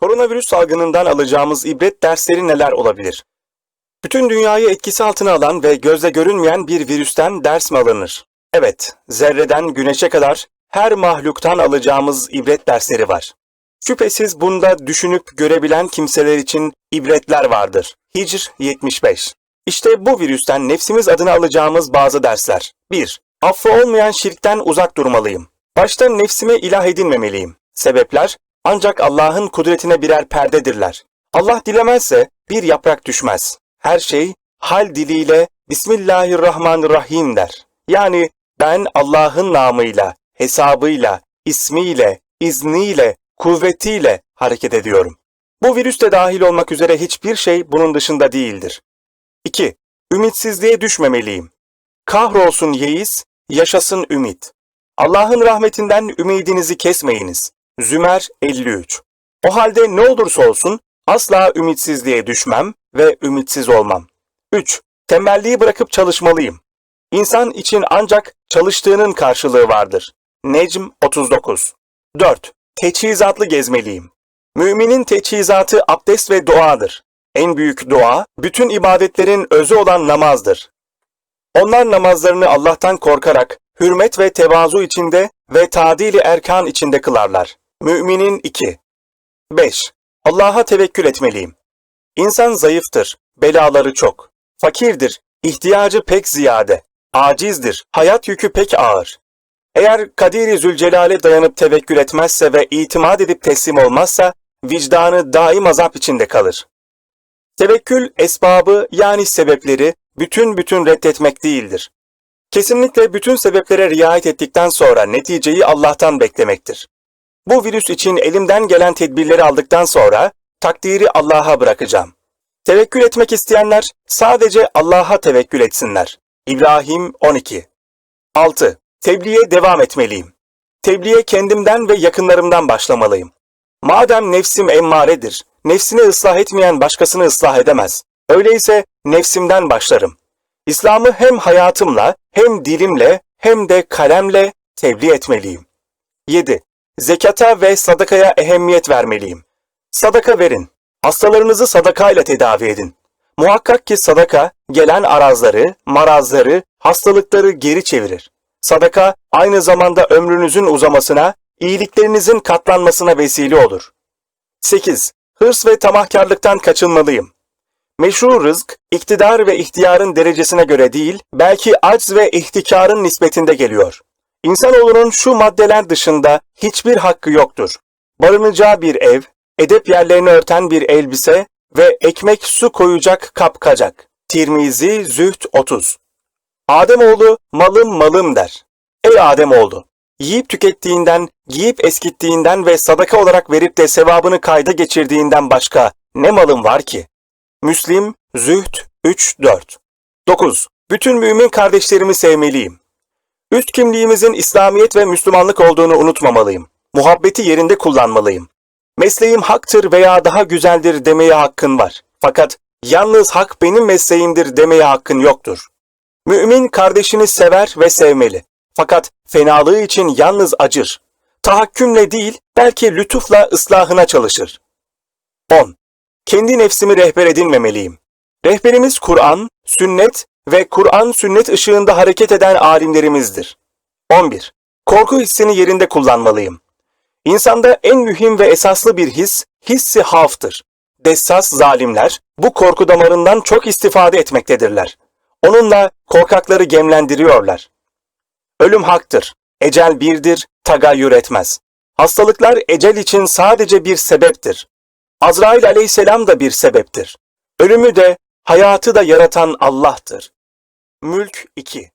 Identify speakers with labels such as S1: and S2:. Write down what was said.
S1: Koronavirüs salgınından alacağımız ibret dersleri neler olabilir? Bütün dünyayı etkisi altına alan ve gözle görünmeyen bir virüsten ders mi alınır? Evet, zerreden güneşe kadar her mahluktan alacağımız ibret dersleri var. Şüphesiz bunda düşünüp görebilen kimseler için ibretler vardır. Hicr 75 İşte bu virüsten nefsimiz adına alacağımız bazı dersler. 1. Affı olmayan şirkten uzak durmalıyım. Başta nefsime ilah edinmemeliyim. Sebepler ancak Allah'ın kudretine birer perdedirler. Allah dilemezse bir yaprak düşmez. Her şey hal diliyle Bismillahirrahmanirrahim der. Yani ben Allah'ın namıyla, hesabıyla, ismiyle, izniyle, kuvvetiyle hareket ediyorum. Bu virüs de dahil olmak üzere hiçbir şey bunun dışında değildir. 2. Ümitsizliğe düşmemeliyim. Kahrolsun yeis, yaşasın ümit. Allah'ın rahmetinden ümidinizi kesmeyiniz. Zümer 53 O halde ne olursa olsun asla ümitsizliğe düşmem ve ümitsiz olmam. 3. Tembelliği bırakıp çalışmalıyım. İnsan için ancak çalıştığının karşılığı vardır. Necm 39 4. Teçhizatlı gezmeliyim. Müminin teçhizatı abdest ve duadır. En büyük dua, bütün ibadetlerin özü olan namazdır. Onlar namazlarını Allah'tan korkarak, hürmet ve tevazu içinde ve tadili erkan içinde kılarlar. Müminin 2 5. Allah'a tevekkül etmeliyim. İnsan zayıftır, belaları çok. Fakirdir, ihtiyacı pek ziyade. Acizdir, hayat yükü pek ağır. Eğer Kadir-i Zülcelal'e dayanıp tevekkül etmezse ve itimat edip teslim olmazsa, vicdanı daim azap içinde kalır. Tevekkül, esbabı yani sebepleri bütün bütün reddetmek değildir. Kesinlikle bütün sebeplere riayet ettikten sonra neticeyi Allah'tan beklemektir. Bu virüs için elimden gelen tedbirleri aldıktan sonra takdiri Allah'a bırakacağım. Tevekkül etmek isteyenler sadece Allah'a tevekkül etsinler. İbrahim 12 6. Tebliğe devam etmeliyim. Tebliğe kendimden ve yakınlarımdan başlamalıyım. Madem nefsim emmaredir, nefsini ıslah etmeyen başkasını ıslah edemez. Öyleyse nefsimden başlarım. İslam'ı hem hayatımla, hem dilimle, hem de kalemle tebliğ etmeliyim. 7. Zekata ve sadakaya ehemmiyet vermeliyim. Sadaka verin. Hastalarınızı sadakayla tedavi edin. Muhakkak ki sadaka gelen arazları, marazları, hastalıkları geri çevirir. Sadaka aynı zamanda ömrünüzün uzamasına, iyiliklerinizin katlanmasına vesile olur. 8. Hırs ve tamahkarlıktan kaçınmalıyım. Meşru rızk, iktidar ve ihtiyarın derecesine göre değil, belki acz ve ihtikarın nispetinde geliyor. İnsanoğlunun şu maddeler dışında hiçbir hakkı yoktur. Barınacağı bir ev, edep yerlerini örten bir elbise ve ekmek su koyacak kapkacak. Tirmizi Züht 30 Ademoğlu malım malım der. Ey Ademoğlu! Yiyip tükettiğinden, giyip eskittiğinden ve sadaka olarak verip de sevabını kayda geçirdiğinden başka ne malın var ki? Müslim, Züht 3-4 9. Bütün mümin kardeşlerimi sevmeliyim. Üst kimliğimizin İslamiyet ve Müslümanlık olduğunu unutmamalıyım. Muhabbeti yerinde kullanmalıyım. Mesleğim haktır veya daha güzeldir demeye hakkın var. Fakat yalnız hak benim mesleğimdir demeye hakkın yoktur. Mümin kardeşini sever ve sevmeli. Fakat fenalığı için yalnız acır. Tahakkümle değil, belki lütufla ıslahına çalışır. 10. Kendi nefsimi rehber edinmemeliyim. Rehberimiz Kur'an, sünnet ve Kur'an sünnet ışığında hareket eden alimlerimizdir. 11. Korku hissini yerinde kullanmalıyım. İnsanda en mühim ve esaslı bir his, hissi havftır. Dessas zalimler bu korku damarından çok istifade etmektedirler. Onunla korkakları gemlendiriyorlar. Ölüm haktır, ecel birdir, tagayyür etmez. Hastalıklar ecel için sadece bir sebeptir. Azrail aleyhisselam da bir sebeptir. Ölümü de, hayatı da yaratan Allah'tır. Mülk 2